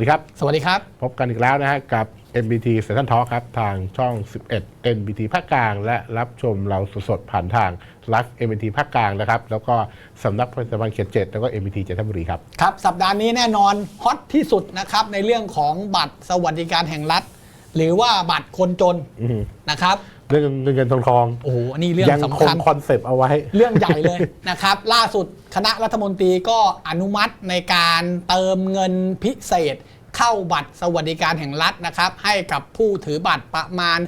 วัสดีครับ สวัสดีครับ พบกันอีกแล้วนะฮะกับ MBT s e s s i o n Talk ครับ ทางช่อง 11 NBT ภาคกลาง และรับชมเราสดๆผ่านทาง Live MBT ภาคกลางนะครับ แล้วก็สำนักพระบันเขตเจ็ดแล้วก็ MBT จันทบุรีครับ ครับ สัปดาห์นี้แน่นอนฮอตที่สุดนะครับ ในเรื่องของบัตรสวัสดิการแห่งรัฐ หรือว่าบัตรคนจนอือฮึนะครับ เรื่องเงินเงินทองทองโอ้โหอันนี้เรื่องยังสำคงคัญ คอนเซปต์เอาไว้ เรื่องใหญ่เลย นะครับ ล่าสุดคณะรัฐมนตรีก็อนุมัติในการเติมเงินพิเศษ เข้าบัตรสวัสดิการแห่งรัฐนะครับ ให้กับผู้ถือบัตรประมาณ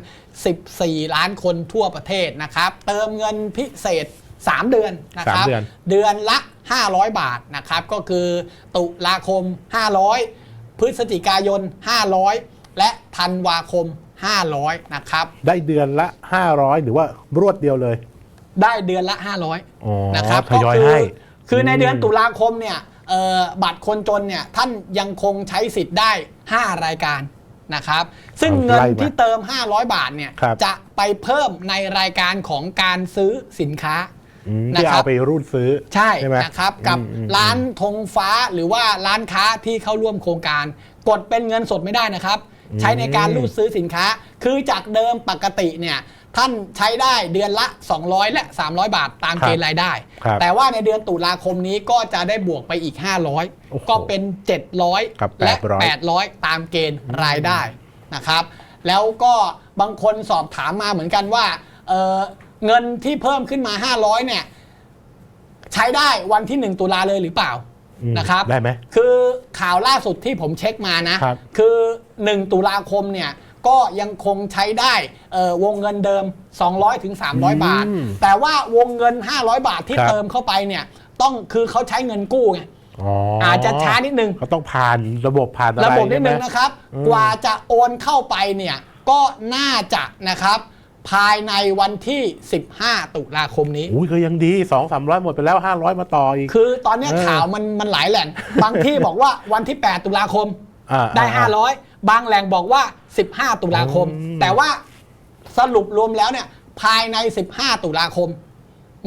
14 ล้านคนทั่วประเทศนะครับ เติมเงินพิเศษ 3 เดือนนะครับ สามเดือน เดือนละ 500 บาทนะครับ ก็คือตุลาคม 500 พฤศจิกายน 500 และธันวาคม 500 นะครับ ได้เดือนละ 500 หรือว่ารวดเดียวเลยได้เดือนละอ๋อ500นะครับทยอยก็คืให้คือในอืมเดือนตุลาคมเนี่ยเอ่อบัตรคนจนเนี่ยท่านยังคงใช้สิทธิ์ได้ 5 รายการนะครับซึ่งเงินที่เติม 500 บาทเนี่ยครับจะไปเพิ่มในรายการของการซื้อสินค้าอืมนะที่ครับเอาไปรูดซื้อใช่ไหมนะครับกับอืมอืมร้านธงฟ้าหรือว่าร้านค้าที่เข้าร่วมโครงการ กดเป็นเงินสดไม่ได้นะครับ ใช้ในการรูดซื้อสินค้า คือจากเดิมปกติเนี่ยท่านใช้ได้เดือนละ 200 และ 300 บาทตามเกณฑ์รายได้ครับแต่ว่าในเดือนตุลาคมนี้ก็จะได้บวกไปอีกโอ้โห500 ก็เป็นกับ700 และ800 800 ตามเกณฑ์รายได้นะครับ แล้วก็บางคนสอบถามมาเหมือนกันว่าเอ่อเงินที่เพิ่มขึ้นมา 500 เนี่ย ใช้ได้วันที่ 1 ตุลาเลยหรือเปล่าอืม นะครับได้ไหมคือข่าวล่าสุดที่ผมเช็คมานะครับคือ 1 ตุลาคมเนี่ยก็ยังคงใช้ได้เอ่อวงเงินเดิม 200ถึง300 บาทอืมแต่ว่าวงเงิน 500 บาทที่ครับเติมเข้าไปเนี่ยต้องคือเขาใช้เงินกู้ไงอ๋ออาจจะช้านิดนึงเขาต้องผ่านระบบผ่านอะไรระบบนิดนึงใช่ไหมนะครับอืมกว่าจะโอนเข้าไปเนี่ยก็น่าจะนะครับ ภายในวันที่ 15 ตุลาคมนี้ อุ้ยก็ยังดีสองสามร้อยหมดไปแล้วห้าร้อยมาต่ออีก คือตอนเนี้ยเออข่าวมันมันหลายแหล่ง บางที่บอกว่าวันที่ 8 ตุลาคมอ่าได้ อ่า500 บางแหล่งบอกว่า 15 ตุลาคม อืม แต่ว่าสรุปรวมแล้วเนี่ยภายใน 15 ตุลาคม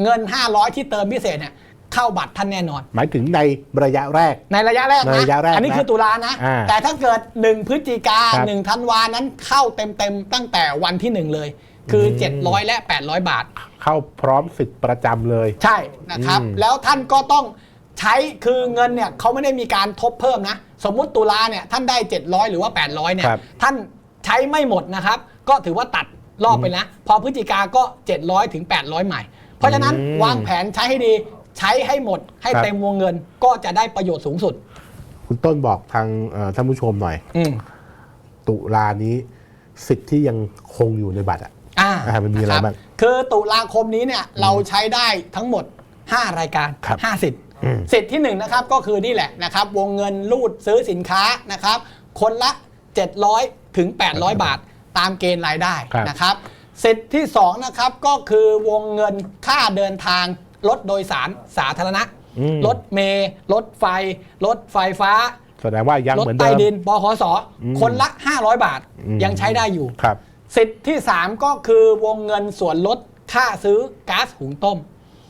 เงิน 500 ที่เติมพิเศษเนี่ยเข้าบัตรท่านแน่นอน หมายถึงในระยะแรก ในระยะแรกในนะระยะแรกอันนี้นะคือตุลานะ อ่าแต่ถ้าเกิด 1 พฤศจิกาครับ 1ธันวานั้นเข้าเต็มๆตั้งแต่วันที่ 1 เลย คือ 700 และ 800 บาท เข้าพร้อมสิทธิ์ประจำเลย ใช่นะครับ อืม แล้วท่านก็ต้องใช้คือเงินเนี่ยเขาไม่ได้มีการทบเพิ่มนะ สมมุติตุลาเนี่ยท่านได้ 700 หรือว่า 800 เนี่ย ครับ ท่านใช้ไม่หมดนะครับ ก็ถือว่าตัดรอบไปนะ พอพฤศจิกาก็ 700 ถึง 800 ใหม่ เพราะฉะนั้นอืมวางแผนใช้ให้ดีใช้ให้หมดให้ครับเต็มวงเงินก็จะได้ประโยชน์สูงสุด คุณต้นบอกทางเอ่อท่านผู้ชมหน่อย อืม ตุลานี้ สิทธิ์ที่ยังคงอยู่ในบัตรอะ อ่าอ่ามันมีอะไรคบ้าง คือตุลาคมนี้เนี่ยเราใช้ได้ทั้งหมด 5 รายการครับ5สิทธิ์อืมสิทธิ์ที่1นะครับก็คือนี่แหละนะครับวงเงินรูดซื้อสินค้านะครับคนละ 700 ถึง 800 บาท ตามเกณฑ์รายได้ครับนะครับสิทธิ์ที่2นะครับก็คือวงเงินค่าเดินทางรถโดยสารสาธารณะอืมรถเมล์รถไฟ รถไฟฟ้าแสดงว่ายังรถเหมือนใต้เดิมดินบขสอืมคนละ 500 บาทอืมยังใช้ได้อยู่ครับ สิทธิ์ที่ 3 ก็คือวงเงินส่วนลดค่าซื้อก๊าซหุงต้ม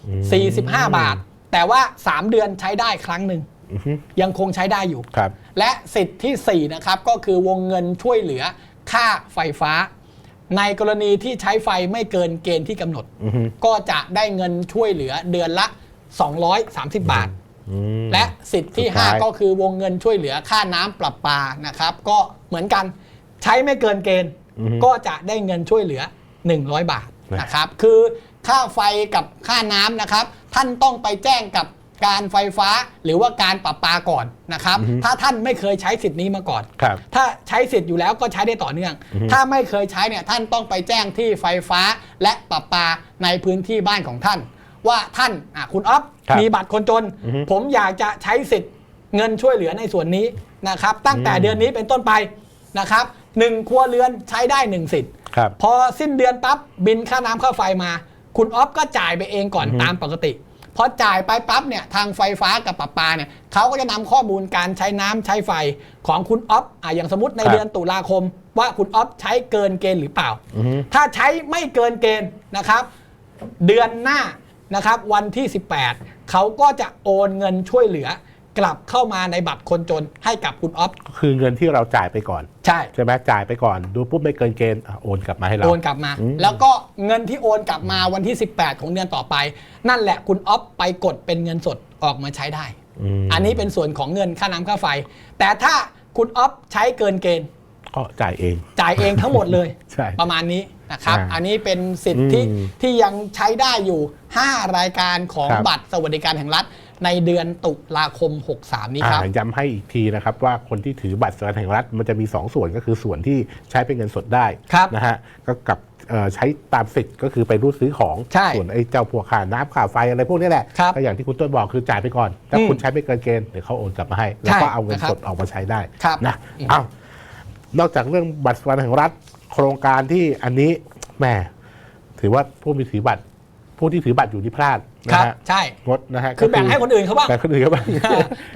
อืม45 บาท แต่ว่า 3 เดือนใช้ได้ครั้งหนึ่ง อือฮึยังคงใช้ได้อยู่ ครับ และสิทธิ์ที่ 4 นะครับ ก็คือวงเงินช่วยเหลือค่าไฟฟ้า ในกรณีที่ใช้ไฟไม่เกินเกณฑ์ที่กำหนด อือฮึ ก็จะได้เงินช่วยเหลือเดือนละ 230 บาท อืม และสิทธิ์ที่ สุดท้าย 5 ก็คือวงเงินช่วยเหลือค่าน้ำประปานะครับ ก็เหมือนกันใช้ไม่เกินเกณฑ์อือฮึ ก็จะได้เงินช่วยเหลือ 100 บาทนะนะครับคือค่าไฟกับค่าน้ำนะครับ ท่านต้องไปแจ้งกับการไฟฟ้าหรือว่าการปรับปาก่อนนะครับ ถ้าท่านไม่เคยใช้สิทธิ์นี้มาก่อนครับถ้าใช้สิทธิ์อยู่แล้วก็ใช้ได้ต่อเนื่อง ถ้าไม่เคยใช้เนี่ยท่านต้องไปแจ้งที่ไฟฟ้าและปรับปาในพื้นที่บ้านของท่าน ว่าท่านอะคุณอ๊อฟครับมีบัตรคนจน ผมอยากจะใช้สิทธิ์เงินช่วยเหลือในส่วนนี้นะครับ ตั้งแต่อืมเดือนนี้เป็นต้นไปนะครับ หนึ่งครัวเรือนใช้ได้หนึ่งสิทธิ์ ครับ พอสิ้นเดือนปั๊บบินค่าน้ำค่าไฟมา คุณอ๊อฟก็จ่ายไปเองก่อนตามปกติ พอจ่ายไปปั๊บเนี่ยทางไฟฟ้ากับประปาเนี่ยเขาก็จะนำข้อมูลการใช้น้ำใช้ไฟของคุณอ๊อฟอะอย่างสมมติในครับ เดือนตุลาคม ว่าคุณอ๊อฟใช้เกินเกณฑ์หรือเปล่าอือฮึถ้าใช้ไม่เกินเกณฑ์นะครับ เดือนหน้านะครับวันที่ 18 เขาก็จะโอนเงินช่วยเหลือ กลับเข้ามาในบัตรคนจนให้กับคุณอ๊อฟก็คือเงินที่เราจ่ายไปก่อน ใช่ ใช่ไหมจ่ายไปก่อน ดูปุ๊บไม่เกินเกณฑ์อะโอนกลับมาให้เรา โอนกลับมาอืมแล้วก็เงินที่โอนกลับมาวันที่ 18 ของเดือนต่อไป นั่นแหละคุณอ๊อฟไปกดเป็นเงินสดออกมาใช้ได้มอันนี้เป็นส่วนของเงินค่าน้ำค่าไฟ แต่ถ้าคุณอ๊อฟใช้เกินเกณฑ์ก็จ่ายเอง จ่ายเองทั้งหมดเลย ใช่ ประมาณนี้นะครับ อ่าอันนี้เป็นสิทธิ์ที่อืมที่ยังใช้ได้อยู่ 5 รายการของครับ บัตรสวัสดิการแห่งรัฐ ในเดือนตุลาคม 63 นี้ครับอ่าย้ำให้อีกทีนะครับว่าคนที่ถือบัตรสวัสดิการแห่งรัฐมันจะมี 2 ส่วนก็คือส่วนที่ใช้เป็นเงินสดได้ครับนะฮะก็กับเอ่อใช้ตามสิทธิ์ก็คือไปรูดซื้อของใช่ส่วนไอ้เจ้าพวกค่าน้ำค่าไฟอะไรพวกนี้แหละครับก็อย่างที่คุณต้นบอกคือจ่ายไปก่อน ถ้าอืมคุณใช้ไม่เกินเกณฑ์เดี๋ยวเขาโอนกลับมาให้ แล้วก็เอาเงินสดออกมาใช้ได้ครับนะอ้าวนอกจากเรื่องบัตรสวัสดิการแห่งรัฐ โครงการที่อันนี้แหมถือว่าผู้มีถือบัตรผู้ที่ถือบัตรอยู่ที่พลาด คนะรับฮะใช่งดนะฮะคือแบ่งให้คนอื่นเขาบ้างแบ่งคนอื่นเขาบ้าง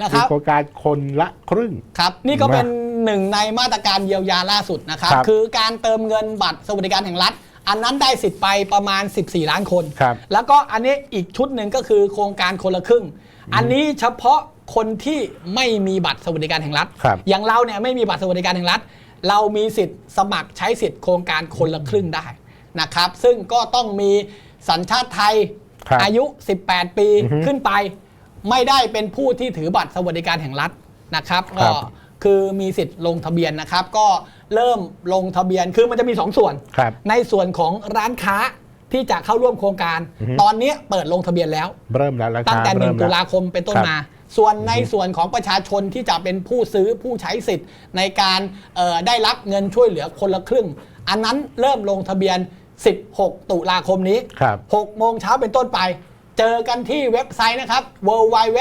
นะครับมีโครงการคนละครึ่งครับ นี่ก็เป็นหนึ่งในมาตรการเยียวยาล่าสุดนะครับครับ คือการเติมเงินบัตรสวัสดิการแห่งรัฐ อันนั้นได้สิทธิ์ไปประมาณ 14 ล้านคนครับแล้วก็อันนี้อีกชุดหนึ่งก็คือโครงการคนละครึ่ง อันนี้เฉพาะคนที่ไม่มีบัตรสวัสดิการแห่งรัฐครับอย่างเราเนี่ยไม่มีบัตรสวัสดิการแห่งรัฐ เรามีสิทธิ์สมัครใช้สิทธิ์โครงการคนละครึ่งได้นะครับ ซึ่งก็ต้องมีสัญชาติไทยครับ อายุ 18 ปีอือฮึขึ้นไป ไม่ได้เป็นผู้ที่ถือบัตรสวัสดิการแห่งรัฐนะครับครัก็บคือมีสิทธิ์ลงทะเบียนนะครับ ก็เริ่มลงทะเบียนคือมันจะมี 2 ส่วนครับในส่วนของร้านค้าที่จะเข้าร่วมโครงการอือฮึตอนนี้เปิดลงทะเบียนแล้ว เริ่มแล้วราตั้งคาแต่หเริ่นึ่มงตุแล้วลาคมเป็นต้นครับมา ส่วนในส่วนของประชาชนที่จะเป็นผู้ซื้อผู้ใช้สิทธิ์ในการเอ่อได้รับเงินช่วยเหลือคนละครึ่ง อันนั้นเริ่มลงทะเบียน 16 ตุลาคมนี้ครับ 6โมงเช้าเป็นต้นไป เจอกันที่เว็บไซต์นะครับ w w w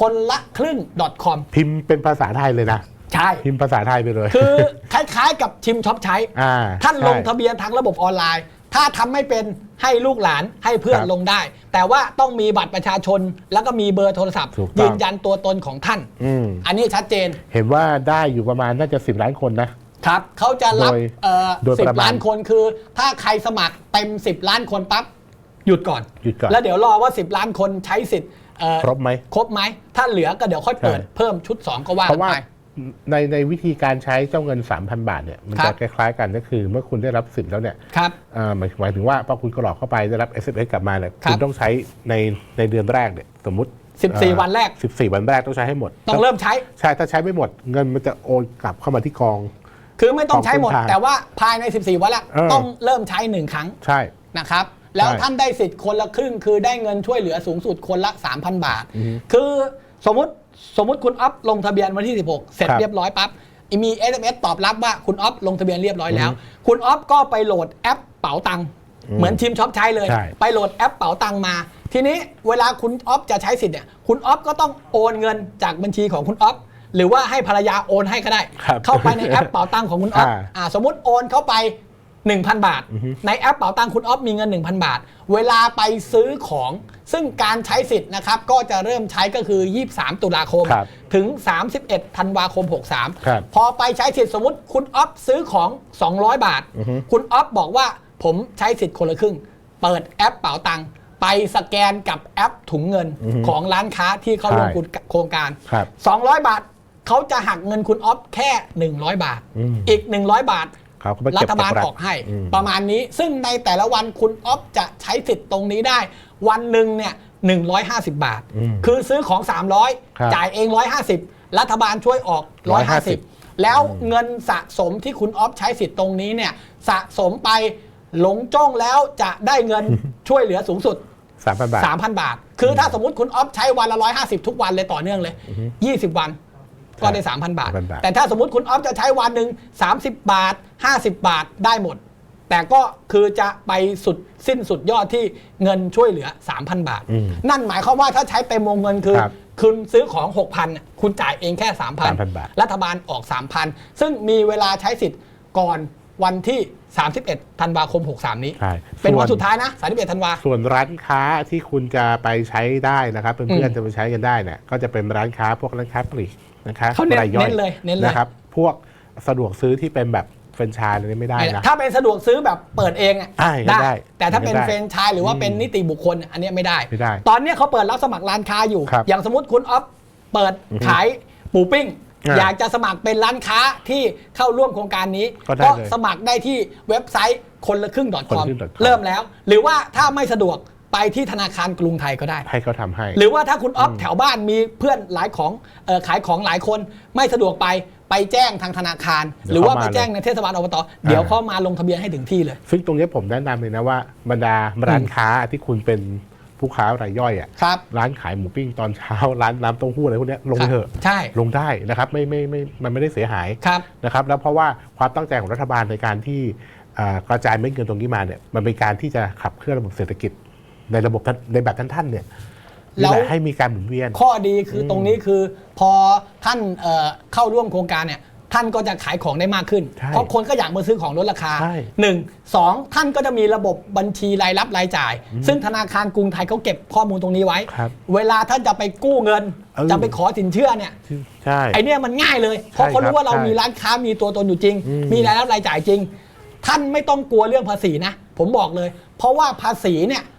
คนละครึ่ง .com พิมพ์เป็นภาษาไทยเลยนะ ใช่ พิมพ์ภาษาไทยไปเลย คือคล้ายๆกับชิมช็อปใช้ อ่าท่านลงใช่ ทะเบียนทางระบบออนไลน์ ถ้าทำไม่เป็นให้ลูกหลานให้เพื่อนครับลงได้ แต่ว่าต้องมีบัตรประชาชน แล้วก็มีเบอร์โทรศัพท์ ถูกต้อง ยืนยันตัวตนของท่าน อืม อันนี้ชัดเจน เห็นว่าได้อยู่ประมาณน่าจะสิบล้านคนนะ ครับเขาจะรับโดยเอ่อโดยสิปบระมาณล้านคนคือ ถ้าใครสมัครเต็ม 10 ล้านคนปั๊บหยุดก่อน หยุดก่อนแล้วเดี๋ยวรอว่า 10 ล้านคนใช้สิทธิ์เอ่อครบไหมครบไหม ถ้าเหลือก็เดี๋ยวค่อยเปิดใช่ เพิ่มชุด 2 ก็ว่าเพกันราะว่าไป ในในวิธีการใช้เจ้าเงิน 3,000 บาทเนี่ยมันครัจะบ คล้ายๆกันก็คือ เมื่อคุณได้รับสิทธิ์แล้วเนี่ยครับอ่าหมายหมายถึงว่าพอคุณกรอกเข้าไปได้รับ SMS กลับมาเนี่ยครับ คุณต้องใช้ในในเดือนแรกเนี่ยสมมติ14 วันแรก 14 วันแรกต้องใช้ให้หมดต้องเริ่มใช้ ใช่ถ้าใช้ไม่หมดเงินมันจะโอนกลับเข้ามาที่กอง คือไม่ต้องใช้หมด ของคุณทางแต่ว่าภายใน 14 วันแรกเออ ต้องเริ่มใช้1ครั้งใช่ นะครับ แล้วใช่ท่านได้สิทธิ์คนละครึ่ง คือได้เงินช่วยเหลือสูงสุดคนละ 3,000 บาทอือฮึคือสมมติสมมติคุณอัพลงทะเบียนวันที่ 16 เสร็จครับเรียบร้อยปั๊บมี SMS ตอบรับว่าคุณอัพลงทะเบียนเรียบร้อยแล้วอือฮึคุณอัพก็ไปโหลดแอปเป๋าตังค์อืมเหมือนชิมช็อปใช้เลย ใช่ ไปโหลดแอปเป๋าตังค์มา ทีนี้เวลาคุณออฟจะใช้สิทธิ์เนี่ยคุณออฟก็ต้องโอนเงินจากบัญชีของคุณออฟ หรือว่าให้ภรรยาโอนให้ก็ได้ ครับเข้าไปในแอปเป๋าตังค์ของคุณออฟอ่าอ่าสมมติโอนเข้าไป 1,000 บาท อือฮึ ในแอปเป๋าตังค์คุณออฟมีเงิน 1,000 บาท เวลาไปซื้อของ ซึ่งการใช้สิทธิ์นะครับ ก็จะเริ่มใช้ก็คือ 23 ตุลาคม ครับถึง 31 ธันวาคม ครับ 63 พอไปใช้สิทธิ์สมมติคุณออฟซื้อของ 200 บาทอือฮึคุณออฟบอกว่าผมใช้สิทธิ์คนละครึ่ง เปิดแอปเป๋าตังค์ไปสแกนกับแอปถุงเงินอือฮึของร้านค้าที่เข้าร่วมใช่โครงการ ครับ 200 บาท เขาจะหักเงินคุณออฟแค่ 100 บาท อืม อีก 100 บาทเขาก็ไปรัเก็บฐบาลจออกให้อืมประมาณนี้ซึ่งในแต่ละวันคุณออฟจะใช้สิทธิ์ตรงนี้ได้ วันหนึ่งเนี่ย150 บาท อืมคือซื้อของ ครับ300 จ่ายเอง 150 รัฐบาลช่วยออก 150แล้วเงินสะสมที่คุณออฟใช้สิทธิ์ตรงนี้เนี่ยสะสมไปหลงจ้องแล้วจะได้เงิน ช่วยเหลือสูงสุด สามพันบาท 3,000 บาท คือคือถ้าสมมติคุณออฟใช้วันละร้อยห้าสิบทุกวันเลยต่อเนื่องเลยยี่สิบวัน ก็ได้ 3,000 บาท 3,000บาท แต่ถ้าสมมติคุณออฟจะใช้วันหนึ่ง30 บาท 50 บาทได้หมด แต่ก็คือจะไปสุดสิ้นสุดยอดที่เงินช่วยเหลือ 3,000 บาท อืมนั่นหมายความว่าถ้าใช้เต็มวงเงินคือ ครับคุณซื้อของ 6,000น่ะคุณจ่ายเองแค่ 3,000 3,000บาท รัฐบาลออก 3,000 ซึ่งมีเวลาใช้สิทธิ์ก่อนวันที่ 31 ธันวาคม 63 นี้ ใช่เป็นวันส่สุดท้ายนะ 31 ธันวา ส่วนร้านค้าที่คุณจะไปใช้ได้นะครับ เพื่อนอืมๆจะไปใช้กันได้เนี่ยก็จะเป็นร้านค้าพวกร้านค้าปลีก นะครับเขาเน้นรายย่อยเน้นเลยเน้นเลย นะครับ พวกสะดวกซื้อที่เป็นแบบแฟรนไชส์อะไรนี่ไม่ได้นะ ถ้าเป็นสะดวกซื้อแบบเปิดเองอะอ่าอย่างนั้นได้แต่ถ้าเป็นอย่างนั้นได้เฟรนไชส์หรือว่าเป็นนิติบุคคล อันเนี้ยไม่ได้ ไม่ได้ตอนเนี้ยเขาเปิดรับสมัครร้านค้าอยู่ ครับอย่างสมมติคุณออฟเปิดอือฮึขายหมูปิ้ง อ่าอยากจะสมัครเป็นร้านค้าที่เข้าร่วมโครงการนี้ก็ได้เลยสมัครได้ที่เว็บไซต์คนละครึ่งคนละ .com ครึ่ง .com เริ่มแล้ว หรือว่าถ้าไม่สะดวก ไปที่ธนาคารกรุงไทยก็ได้ ให้เขาทำให้ หรือว่าถ้าคุณออฟแถวบ้านมีเพื่อนหลายของเอ่อขายของหลายคนไม่สะดวกไปไปแจ้งทางธนาคารเดี๋ยวหรือว่าเข้าไปมาแจ้งในเทศบาลอบตเดี๋ยวเขามาลงทะเบียนให้ถึงที่เลย ซึ่งตรงนี้ผมแนะนำเลยนะว่าบรรดาร้านค้าที่คุณเป็นผู้ค้ารายย่อยอะครับร้านขายหมูปิ้งตอนเช้า ร้านน้ำเต้าหู้อะไรพวกเนี้ยลงไปเถอะใช่ลงได้นะครับไม่ไม่ไม่มันไม่ได้เสียหายครับ นะครับ แล้วเพราะว่าความตั้งใจของรัฐบาลในการที่อ่ากระจายเม็ดเงินตรงนี้มาเนี่ยมันเป็นการที่จะขับเคลื่อนระบบเศรษฐกิจ ในระบบท่านในแบบท่านๆเนี่ยแล้วนี่หะให้มีการหมุนเวียน ข้อดีคือตรงนี้คือ พอท่านเอ่อเข้าร่วมโครงการเนี่ยท่านก็จะขายของได้มากขึ้นใช่เพราะคนก็อยากมาซื้อของลดราคาใช่หนึ่งสองท่านก็จะมีระบบบัญชีรายรับรายจ่าย ซึ่งธนาคารกรุงไทยเขาเก็บข้อมูลตรงนี้ไว้ครับเวลาท่านจะไปกู้เงินเออจะไปขอสินเชื่อเนี่ยใช่ไอเนี่ยมันง่ายเลย เพราะใช่เขารู้ว่าเราครับมีร้านค้ามีตัวตนอยู่จริงอืมมีรายรับรายจ่ายจริง ท่านไม่ต้องกลัวเรื่องภาษีนะ ผมบอกเลย เพราะว่าภาษีเนี่ยถ้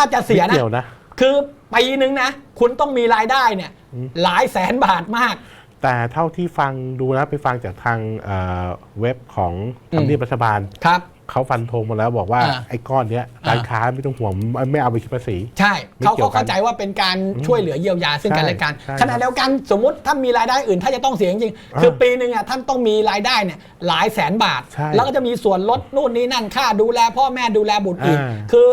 าจะเสียไม่นะ เกี่ยวนะ คือปีนึงนะ คุณต้องมีรายได้เนี่ย หลายแสนบาทมาก แต่เท่าที่ฟังดูแล้วไปฟังจากทางเอ่อเว็บของทำเนียบรัฐบาลครับเขาฟันธงมาแล้วบอกว่าอ่าไอ้ก้อนเนี้ยอ่าร้านค้าไม่ต้องห่วงไม่เอาไปคิดภาษี ใช่ไม่เขาเกี่ยวเขาเข้าใจว่าเป็นการช่วยเหลือเยียวยาซึ่งกันและกันใช่ขณะเดียวกันสมมติถ้ามีรายได้อื่น ถ้าจะต้องเสียจริงๆอ่าคือปีหนึ่งอะท่านต้องมีรายได้เนี่ยหลายแสนบาทใช่แล้วก็จะมีส่วนลดนู่นนี่นั่นค่าดูแลพ่อแม่ดูแลบุตรอีกอ่าคือ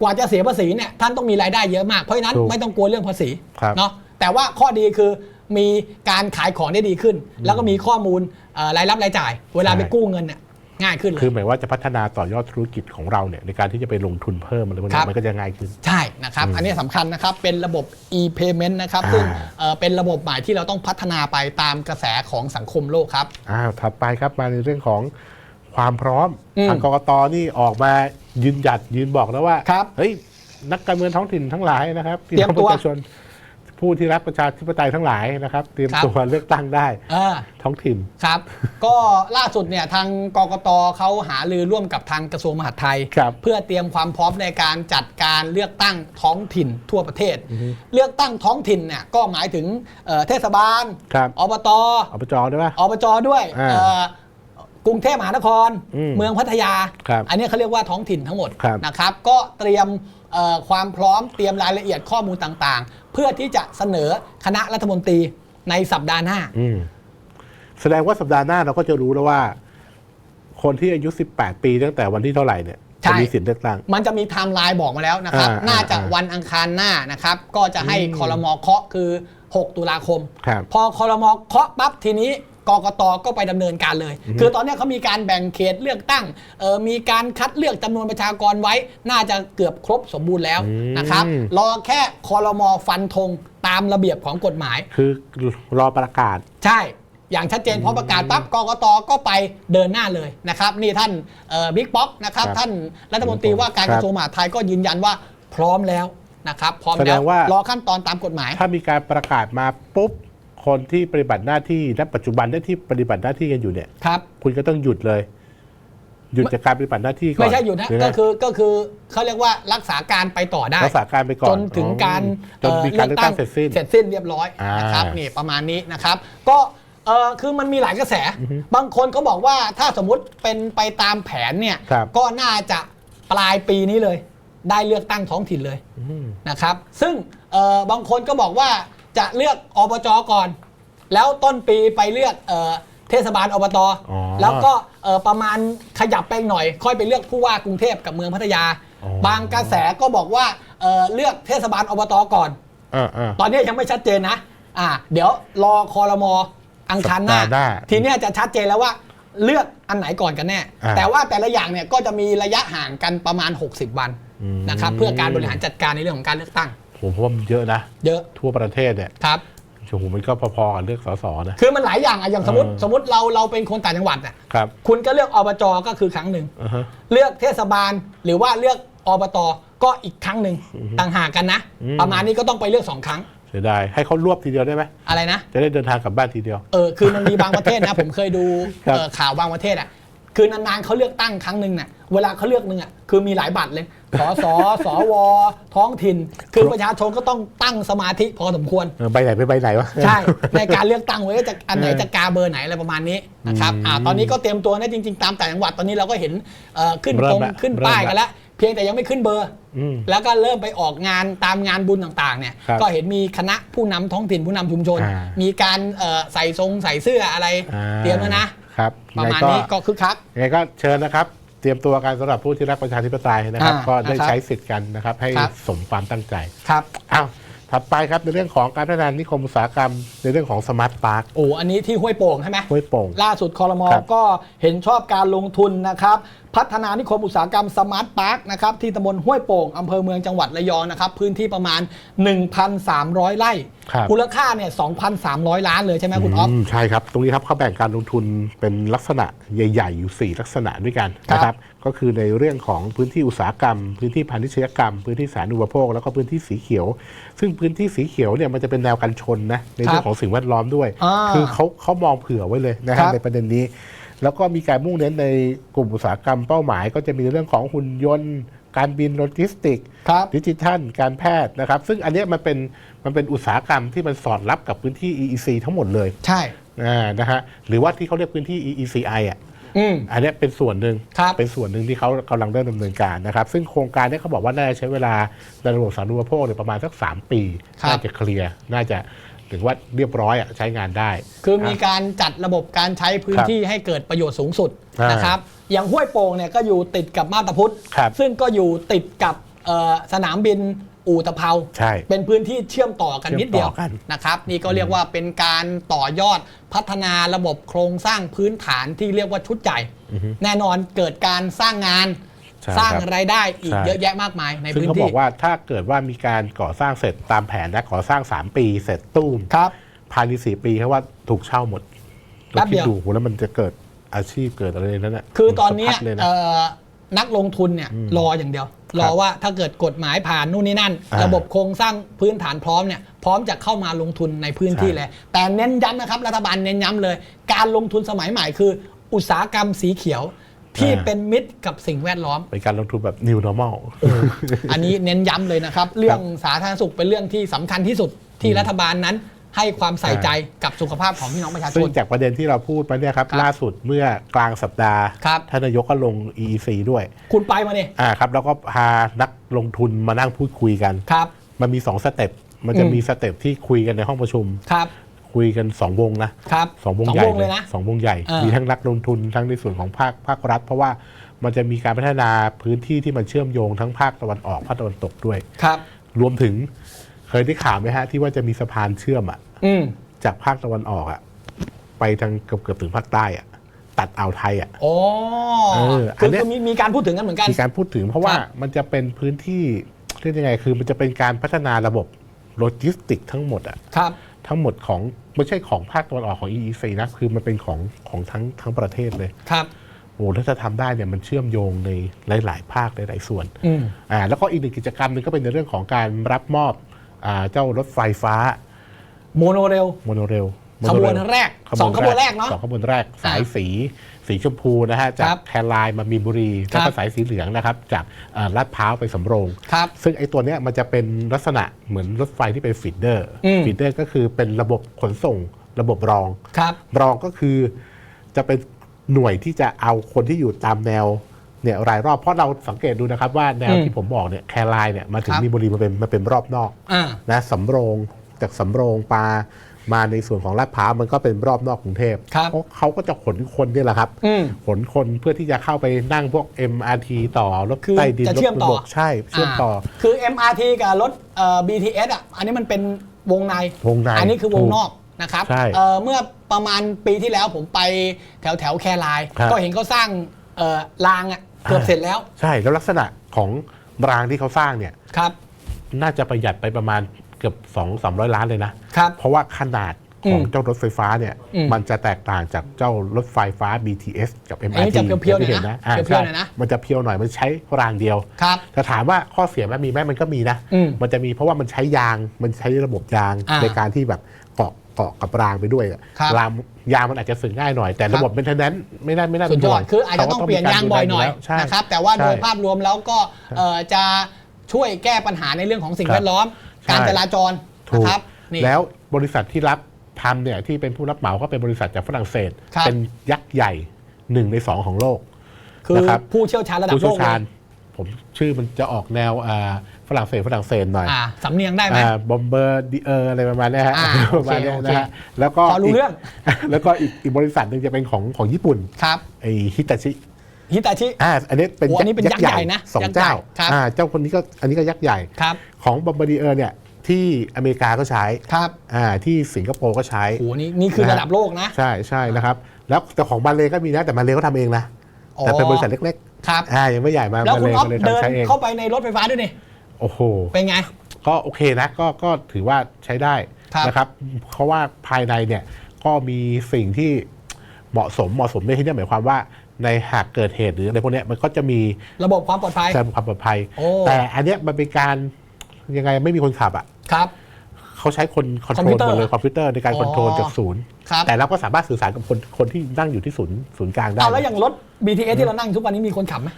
กว่าจะเสียภาษีเนี่ยท่านต้องมีรายได้เยอะมาก เพราะฉะนั้นถูกไม่ต้องกลัวเรื่องภาษีครับเนาะแต่ว่าข้อดีคือมีการขายของได้ดีขึ้น แล้วก็มีข้อมูลเอ่อรายรับรายจ่าย เวลาไปกู้เงินเนี่ยง่ายขึ้นเลยคือหมายว่าจะพัฒนาต่อยอดธุรกิจของเราเนี่ยในการที่จะไปลงทุนเพิ่มอะไรพวกครันี้บ มันก็จะง่ายขึ้น ใช่นะครับ อันนี้สำคัญนะครับ เป็นระบบ e-payment นะครับอ่าซึ่งเอ่อเป็นระบบใหม่ที่เราต้องพัฒนาไปตามกระแสของสังคมโลกครับ อ้าวถัดไปครับมาในเรื่องของ ความพร้อมอืมทางกกตนี่ออกมายืนหยัดยืนบอกแล้วว่าครับเฮ้ยนักการเมืองท้องถิ่นทั้งหลายนะครับพี่เตรียมน้องตัปวระชาชนผู้ที่รักประชาธิปไตยทั้งหลายนะครับ เตรียมครับ ตัวเลือกตั้งได้เออท้องถิ่น ครับ ก็ล่าสุดเนี่ยทางกกตเขาหารือร่วมกับทางกระทรวงมหาดไทย ครับเพื่อเตรียมความพร้อมในการจัดการเลือกตั้งท้องถิ่นทั่วประเทศ เลือกตั้งท้องถิ่นเนี่ยก็หมายถึงเอ่อเทศบาลครับ อบต อบจด้วยป่ะอบจด้วยอ่าเอ่อ กรุงเทพมหานคร อืมเมืองพัทยา ครับอันนี้เขาเรียกว่าท้องถิ่นทั้งหมดครับ นะครับ ก็เตรียมเอ่อความพร้อมเตรียมรายละเอียดข้อมูลต่างๆ เพื่อที่จะเสนอคณะรัฐมนตรีในสัปดาห์หน้า อืมแสดงว่าสัปดาห์หน้าเราก็จะรู้แล้วว่า คนที่อายุ 18 ปีตั้งแต่วันที่เท่าไหร่เนี่ยใช่ จะมีสิทธิ์เลือกตั้ง มันจะมีไทม์ไลน์บอกมาแล้วนะครับ อ่าน่าจะอ่าวันอังคารหน้านะครับ ก็จะให้อืมคอรมอเคาะคือ 6 ตุลาคม ครับ พอคอรมอเคาะปั๊บทีนี้ กกตก็ไปดำเนินการเลย คือตอนนี้เขามีการแบ่งเขตเลือกตั้งเออมีการคัดเลือกจำนวนประชากรไว้ น่าจะเกือบครบสมบูรณ์แล้วอืมนะครับรอแค่คอรมอฟันธงตามระเบียบของกฎหมาย คือรอประกาศ ใช่อย่างชัดเจนพอประกาศปั๊บกกตก็ไปเดินหน้าเลยนะครับ นี่ท่านบิ๊กป๊อกนะครับครับท่านรัฐมนตรีว่าการครับกระทรวงมหาดไทยก็ยืนยันว่าพร้อมแล้วนะครับพร้อมแสดแล้วงว่ารอขั้นตอนตามกฎหมาย ถ้ามีการประกาศมาปุ๊บ คนที่ปฏิบัติหน้าที่ณปัจจุบันได้ที่ปฏิบัติหน้าที่กันอยู่เนี่ยครับ คุณก็ต้องหยุดเลย หยุดจากการปฏิบัติหน้าที่ก่อนไม่ใช่อยู่นะหรืไงก็คือก็คือเขาเรียกว่ารักษาการไปต่อได้รักษาการไปก่อนจนถึงการจนมีการเลือกตั้งเสร็จสิ้นเสร็จสิ้นเรียบร้อยอ่านนะครับนี่ประมาณนี้นะครับ ก็เออคือมันมีหลายกระแส บางคนเขาบอกว่าถ้าสมมุติเป็นไปตามแผนเนี่ยครับก็น่าจะปลายปีนี้เลย ได้เลือกตั้งท้องถิ่นเลยอืมนะครับ ซึ่งเออบางคนก็บอกว่า จะเลือกอบจก่อน แล้วต้นปีไปเลือกเออเทศบาลอบตอ๋อแล้วก็เออประมาณขยับไปหน่อย ค่อยไปเลือกผู้ว่ากรุงเทพกับเมืองพัทยาอ๋อบางกระแสก็บอกว่าเอ่อเลือกเทศบาลอบตก่อนอ่าอ่าตอนนี้ยังไม่ชัดเจนนะอ่าเดี๋ยวรอคอรมออังคารหน้าสัปดาห์หน้าทีเนี้ยจะชัดเจนแล้วว่าเลือกอันไหนก่อนกันแน่อ่าแต่ว่าแต่ละอย่างเนี่ยก็จะมีระยะห่างกันประมาณ 60 วันอืมนะครับเพื่อการบริหารจัดการในเรื่องของการเลือกตั้ง ผมว่ามันเยอะนะเยอะทั่วประเทศเนี่ยครับโอ้โหมันก็พอๆกับเลือกสสนะ คือมันหลายอย่างอะอย่างสมมติเออ สมมติเราเราเป็นคนต่างจังหวัดอะครับคุณก็เลือกอบจก็คือครั้งหนึ่ง อ่าฮะ เลือกเทศบาลหรือว่าเลือกอบตก็อีกครั้งหนึ่งต่างหากกันนะ อืม ประมาณนี้ก็ต้องไปเลือกสองครั้งเสียดายให้เขารวบทีเดียวได้ไหมอะไรนะ จะได้เดินทางกลับบ้านทีเดียว เออคือมันมีบางประเทศนะ ผมเคยดูครับเอ่อข่าวบางประเทศอะคือนานๆเขาเลือกตั้งครั้งหนึ่งน่ะเวลาเขาเลือกหนึ่งอะคือมีหลายบัตรเลย สสสวท้องถิ่น คือประชาชนก็ต้องตั้งสมาธิพอสมควร เออใบไหนไปใบไหนวะ ใช่ ในการเลือกตั้งไว้ว่าจะอันไหนเออจะกาเบอร์ไหนอะไรประมาณนี้นะครับอืมอ่าตอนนี้ก็เตรียมตัวนะจริง ๆ ตามแต่างจังหวัดตอนนี้เราก็เห็นเอ่อขึ้นเริ่ตมรงละขึ้นเริ่มป้ายละกันแล้ว เพียงแต่ยังไม่ขึ้นเบอร์ อืมแล้วก็เริ่มไปออกงานตามงานบุญต่างๆเนี่ยครับก็เห็นมีคณะผู้นำท้องถิ่นผู้นำชุมชน อ่ามีการเอ่อใส่ทรงใส่เสื้ออะไรอ่าเตรียมแล้วนะครับประมาณยังไงนี้ก็คึกคัก ยังไงก็เชิญนะครับเต รียมตัวกันสำหรับผู้ที่รักประชาธิปไตยนะครับ อ่าก็ได้นะครับใช้สิทธิ์กันนะครับ ให้ครับ สมความตั้งใจครับ อ้าวถัดไปครับในเรื่องของการพัฒนานิคมอุตสาหกรรม ในเรื่องของสมาร์ทพาร์คโอ้ อันนี้ที่ห้วยโป่งใช่ไหม ห้วยโป่ง ล่าสุดคอรมอครับก็เห็นชอบการลงทุนนะครับ พัฒนานิคมอุตสาหกรรมสมาร์ทพาร์คนะครับที่ตำบลห้วยโป่งอำเภอเมืองจังหวัดระยองนะครับ พื้นที่ประมาณ 1,300 ไร่ครับ มูลค่าเนี่ย2,300 ล้านเลยใช่ไหมคุณออฟมใช่ครับ ตรงนี้ครับเขาแบ่งการลงทุนเป็นลักษณะใหญ่ ๆ อยู่ 4 ลักษณะด้วยกันนะคครัรับบก็คือในเรื่องของพื้นที่อุตสาหกรรม พื้นที่พาณิชยกรรม พื้นที่สาธารณูปโภค แล้วก็พื้นที่สีเขียว ซึ่งพื้นที่สีเขียวเนี่ยมันจะเป็นแนวกันชนนะในเรื่องของสิ่งแวดล้อมด้วยอ่าคือเขาเขามองเผื่อไว้เลยนะคครัรับบในประเด็นนี้แล้วก็มีการมุ่งเน้นในกลุ่มอุตสาหกรรมเป้าหมาย ก็จะมีเรื่องของหุ่นยนต์ การบินโลจิสติกครับดิจิทัล การแพทย์นะครับ ซึ่งอันเนี้ยมันเป็นมันเป็นอุตสาหกรรมที่มันสอดรับกับพื้นที่ EEC ทั้งหมดเลย ใช่อ่านะฮะหรือว่าที่เขาเรียกพื้นที่ EECI อะอืมอันเนี้ยเป็นส่วนหนึ่งครับเป็นส่วนหนึ่งที่เขากำลังเริ่มดำเนินการนะครับ ซึ่งโครงการเนี้เขาบอกว่าน่าจะใช้เวลาในระบบสาธารณูปโภคเนี่ยประมาณสัก 3 ปีครับน่าจะเคลียร์น่าจะ ถึงว่าเรียบร้อยอะใช้งานได้ คือมีการจัดระบบการใช้พื้นครับที่ให้เกิดประโยชน์สูงสุดอ่านนะครับอย่างห้วยโป่งเนี่ยก็อยู่ติดกับมาบตาพุธครับซึ่งก็อยู่ติดกับเอ่อสนามบินอู่ตะเภาใช่เป็นพื้นที่เชื่อมต่อกันนิดเดียวเชื่อมต่อกันนะครับนี่ก็เรียกว่าเป็นการต่อยอดพัฒนาระบบโครงสร้างพื้นฐานที่เรียกว่าชุดใหญ่แน่นอนเกิดการสร้างงานใช่ สร้างครับรายได้อีกใช่เยอะแยะมากมายในซึ่งพื้นเขาบที่ อกว่าถ้าเกิดว่ามีการก่อสร้างเสร็จตามแผนนะก่อสร้าง 3 ปีเสร็จตู้มครับ ภายใน4ปีเขาว่าถูกเช่าหมดแป๊บเดียวราคิดูโหแล้วมันจะเกิดอาชีพเกิดอะไรในนั้นน่ะคือตอนเนี้ยสะพัดเลยนะ เอ่อนักลงทุนเนี่ยรออย่างเดียว รอว่าถ้าเกิดกฎหมายผ่านนู่นนี่นั่น อ่าระบบโครงสร้างพื้นฐานพร้อมเนี่ยพร้อมจะเข้ามาลงทุนในพื้นที่ใช่ เลย แต่เน้นย้ำนะครับรัฐบาลเน้นย้ำเลย การลงทุนสมัยใหม่คือ อุตสาหกรรมสีเขียว ที่เป็นมิตรกับสิ่งแวดล้อม เป็นการลงทุนแบบ new normal อันนี้เน้นย้ำเลยนะครับ เรื่องสาธารณสุขเป็นเรื่องที่สำคัญที่สุดที่รัฐบาลนั้นให้ความใส่ใจกับสุขภาพของพี่น้องประชาชซึ่งนจากประเด็นที่เราพูดมาเนี่ยครับครับ ล่าสุดเมื่อกลางสัปดาห์ครับท่านนายกก็ลง EEC ด้วย คุณไปมาเนี่ยอ่าครับ แล้วก็พานักลงทุนมานั่งพูดคุยกันครับ มันมี 2 สเต็ปมันจะอืมมีสเต็ปที่คุยกันในห้องประชุมครับ คุยกัน2วงนะครับสองวงสองใหญ่วงเลยนะสองวงใหญ่ อ่ามี มีทั้งนักลงทุนทั้งในส่วนของภาคภาครัฐ เพราะว่ามันจะมีการพัฒนาพื้นที่ที่มันเชื่อมโยงทั้งภาคตะวันออกภาคตะวันตกด้วย ครับ รวมถึงเคยได้ข่าวไหมฮะที่ว่าจะมีสะพานเชื่อมอะอืมจากภาคตะวันออกอะไปทางเกือบเกือบถึงภาคใต้อะตัดอ่าวไทยอะ โอ้เอออัคืนอเนี้ย คือมีมีการพูดถึงกันเหมือนกัน มีการพูดถึงเพราะว่าครับมันจะเป็นพื้นที่เรียกยังไงคือมันจะเป็นการพัฒนาระบบโลจิสติกทั้งหมดอะครับ ทั้งหมดของ ไม่ใช่ของภาคตะวันออกของ EEC นะคือมันเป็นของของทั้งทั้งประเทศเลยครับโอ้ถ้าจะทำได้เนี่ยมันเชื่อมโยงในหลาย ๆ ภาคหลายๆส่วนอืม อ่าแล้วก็อีกหนึ่งกิจกรรมหนึงก็เป็นในเรื่องของการรับมอบอ่าเจ้ารถไฟฟ้าโมโนเรล โมโนเรลขบวนแรกสองขบวนแรกเนาะสองขบวนแรกสายสี สีชมพูนะฮะจาครักบแครายมามีนบุรีแล้วคก็รับสายสีเหลืองนะครับจากอ่าลาดพร้าวไปสำโรงครับซึ่งไอ้ตัวเนี้ยมันจะเป็นลักษณะเหมือนรถไฟที่เป็นฟีดเดอร์อืมฟีดเดอร์ก็คือเป็นระบบขนส่งระบบรองครับรองก็คือจะเป็นหน่วยที่จะเอาคนที่อยู่ตามแนวเนี่ยรายรอบเพราะเราสังเกตดูนะครับว่าแนวอืมที่ผมบอกเนี่ยแครายเนี่ยมาถึงครับมีนบุรีมาเป็นมาเป็นรอบนอกอ่านะสำโรงจากสำโรงปา มาในส่วนของลาดพร้าวมันก็เป็นรอบนอกกรุงเทพครับเขาเขาก็จะขนคนเนี่ยแหละครับอืมขนคนเพื่อที่จะเข้าไปนั่งพวก MRT ต่อรถคือใต้ดินจะรถเชื่อมต่อบกใช่เชื่อมต่อาคือ MRT กับรถเอ่อ BTS อะอันนี้มันเป็นวงในวงในอันนี้คือวงถูกนอกนะครับใช่เอ่อเมื่อประมาณปีที่แล้วผมไปแถวแถวแครายครับก็เห็นเขาสร้างเอ่อรางอะเกือบอ่าเสร็จแล้ว ใช่แล้วลักษณะของรางที่เขาสร้างเนี่ยครับน่าจะประหยัดไปประมาณเกือบ2 3 0 0ล้านเลยนะ ครับ เพราะว่าขนาดของอืมเจ้ารถไฟฟ้าเนี่ย อืมมันจะแตกต่างจากเจ้ารถไฟฟ้า BTS กับ อัน MRT นี้จะเพียวๆหน่อยนะที่ห็อ่าเพียวๆใช่หน่อยนะมันจะเพียวหน่อยมันใช้รางเดียว ครับ แต่ถามว่าข้อเสียมันมีไหมมันก็มีนะ อืมมันจะมีเพราะว่ามันใช้ยางมันใช้ระบบยางอ่าในการที่แบบเกาะเกาะกับรางไปด้วยอะครับรางยางมันอาจจะสึกง่ายหน่อยแต่ครับระบบ maintenance ไม่น่าไม่น่าสุดยอดเป็นห่วงคืออาจจะต้องเปลี่ยนยางบ่อยหน่อยใช่ นะครับแต่ว่าโดยใช่ภาพรวมแล้วก็เอ่อจะช่วยแก้ปัญหาในเรื่องของสิ่งครับ แวดล้อมใช่ การจราจรถูนะกครับนี่ แล้วบริษัทที่รับทำเนี่ยที่เป็นผู้รับเหมาก็เป็นบริษัทจากฝรั่งเศส ครับ เป็นยักษ์ใหญ่หนึ่งในสองของโลก คือนะครับ ผู้เชี่ยวชาญระดับผู้โลเชี่ยกวชาญ เลยผมชื่อมันจะออกแนวอ่าฝรั่งเศสฝรั่งเศสหน่อยอ่าสำเนียงได้ไหม บอมเบอร์ดีเอออะไรประมาณเนี้ยฮะอ่าประมาณเนี้ยโอเคนะฮะแล้วก็พอรู้เรื่อง แล้วก็อีกอีกบริษัทหนึ่งจะเป็นของของญี่ปุ่น ครับ ไอฮิตาชิ ฮิตาชิ อ่าอันนี้เป็นโอ้อันนี้เป็นยักษ์ใหญ่นะสองยักษ์ใหญ่เจ้าครับ อ่าเจ้าคนนี้ก็อันนี้ก็ยักษ์ใหญ่ ครับของบอมเบอร์ดีเออร์เนี่ยที่อเมริกาก็ใช้ครับอ่าที่สิงคโปร์ก็ใช้โอ้โหนี่นี่คือนะฮะระดับโลกนะ ใช่ใช่นะครับ แล้วแต่ของมาเลก็มีนะ แต่มาเลก็ทำเองนะ อ๋อ แต่เป็นบริษัทเล็กครับ ๆอ่ายังไม่ใหญ่มาแล้วมาคุเลณอ๊อฟก็เลยเดินทำใช้เอง เข้าไปในรถไฟฟ้าด้วยนี่โอ้โห เป็นไง ก็โอเคนะก็ก็ถือว่าใช้ได้ครับ นะครับ เพราะว่าภายในเนี่ยก็มีสิ่งที่เหมาะสมเหมาะสมในที่นี้หมายความว่า ในหากเกิดเหตุหรืออะไรพวกเนี้ยมันก็จะมีระบบความปลอดภัยการความปลอดภัย โอ้ แต่อันเนี้ยมันเป็นการยังไงไม่มีคนขับอะครับ เขาใช้คนคอนโทรคอมพิลวเตอร์หมดเลยคอมพิวเตอร์ในการอ๋อ คอนโทรลจากศูนย์ ครับแต่เราก็สามารถสื่อสารกับคนคนที่นั่งอยู่ที่ศูนย์ศูนย์กลางได้เอาแล้วอย่างรถ BTS ที่เรานั่งทุกวันนี้มีคนขับไหม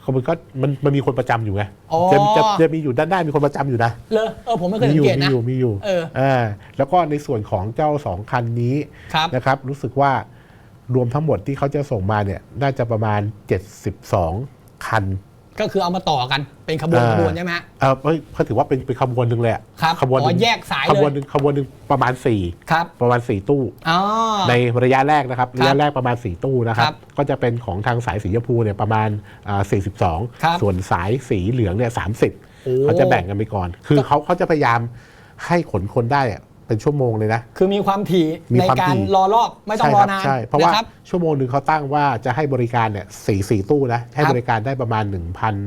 เขามันก็มันมันมีคนประจำอยู่ไงอ๋อ จะจะจะมีอยู่ด้านหน้ามีคนประจำอยู่นะ เลยเออผมไม่เคยมีสัองยู่ เกตมีนะ อยู่ มีอยู่เออ อ่าแล้วก็ในส่วนของเจ้าสองคันนี้ครับ นะครับ รู้สึกว่า รวมทั้งหมดที่เขาจะส่งมาเนี่ยน่าจะประมาณ 72 คัน ก็คือเอามาต่อกันเป็นขบวนอ่าขบวนใช่ไหมฮะเออเอ้ยเขาถือว่าเป็นเป็นขบวนหนึ่งเลยอะครับขบวนหนึ่งอ๋อแยกสายเลยขบวนหนึ่งขบวนหนึ่งประมาณ 4 ครับประมาณ 4 ตู้ อ๋อ ในระยะแรกนะครับระยะแรกประมาณ 4 ตู้นะครัครับบก็จะเป็นของทางสายสีชมพูเนี่ยประมาณอ่าครับ42 ส่วนสายสีเหลืองเนี่ยโอ้30เขาจะแบ่งกันไปก่อน คือเขาเขาจะพยายามให้ขนคนได้อะ เป็นชั่วโมงเลยนะ คือมีความถี่มีในความการถี่รอรอบไม่ต้องใช่รคอบนานใช่เพราะว่านะครับชั่วโมงหนึ่งเขาตั้งว่าจะให้บริการเนี่ยสี่สี่ตู้นะให้ครับบริการได้ประมาณ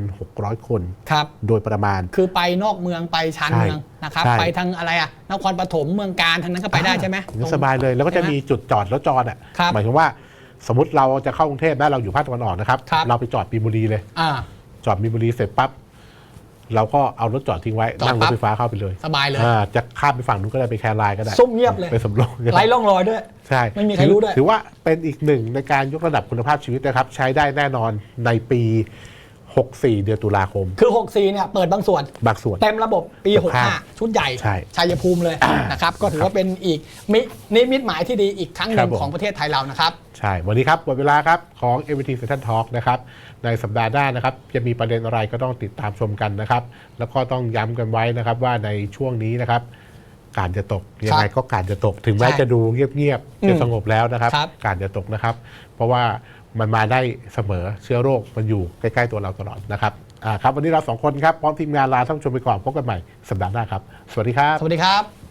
1,600 คนครับโดยประมาณ คือไปนอกเมืองไปชานใช่เมืองนะครับใช่ไปทางอะไรอะนครปฐมเมืองการทางนั้นก็ไปได้ใช่ไหมงั้นสบายเลยแล้วก็จะใช่ไหมีจุดจอดรถจอดอะครับหมายถึงว่าสมมติเราจะเข้ากรุงเทพนะเราอยู่ภาคตะวันออกนะครับครับเราไปจอดมีนบุรีเลยอ่าจอดมีนบุรีเสร็จปั๊บ เราก็เอารถจอดทิ้งไว้จอดนั่งรปั๊ถบ ไฟฟ้าเข้าไปเลยสบายเลย อ่าจะข้ามไปฝั่งนู้นก็ได้ไปแคร์ไลน์ก็ได้ซุ่มเงียบเลย ไปสำโรงก็ด้ ไร้ร่องรอยด้วย ใช่ไม่มีใครรู้ด้วย ถือว่าเป็นอีกหนึ่งในการยกระดับคุณภาพชีวิตนะครับ ใช้ได้แน่นอนในปี 64 เดือนตุลาคม คือ 64 เนี่ย เปิดบางส่วน บางส่วน เต็มระบบปีเต็มข้าง65 ชุดใหญ่ใช่ชัยภูมิเลยนะครับ ก็ถือว่าเป็นอีกมินิมิตหมายที่ดีอีกครั้งหครันึ่บงผม ของประเทศไทยเรานะครับใช่วันนี้ครับหมดเวลาครับของ MVT Central Talk นะครับในสัปดาห์หน้านะครับจะมีประเด็นอะไรก็ต้องติดตามชมกันนะครับ แล้วก็ต้องย้ำกันไว้นะครับว่าในช่วงนี้นะครับการจะตกยังไงก็การจะตก ถึงแม้ใช่จะดูเงียบอืๆมจะสงบแล้วนะครับครับ การจะตกนะครับ เพราะว่ามันมาได้เสมอเชื้อโรคมันอยู่ใกล้ๆตัวเราตลอดนะครับอ่าครับวันนี้เราสองคนครับพร้อมทีมงานลาท่านผู้ชมไปก่อนพบกันใหม่สัปดาห์หน้าครับ สวัสดีครับ สวัสดีครับ